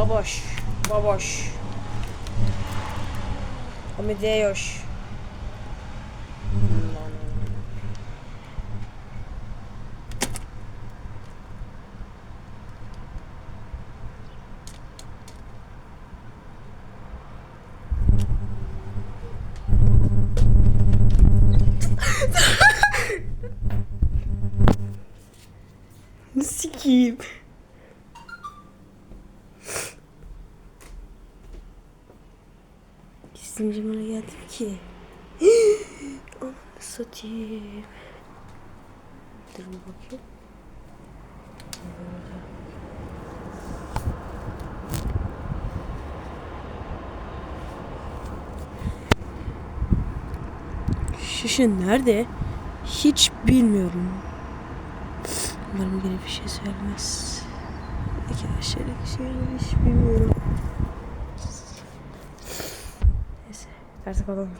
Baboş. Baboş. Amadeus. Sikiyim. Gizlimci bana geldim ki. Ananı satayım. Dur bakayım. Şişin nerede? Hiç bilmiyorum. Umarım geri bir şey söylemez. Şeyleri hiç bilmiyorum. Gracias, perdón.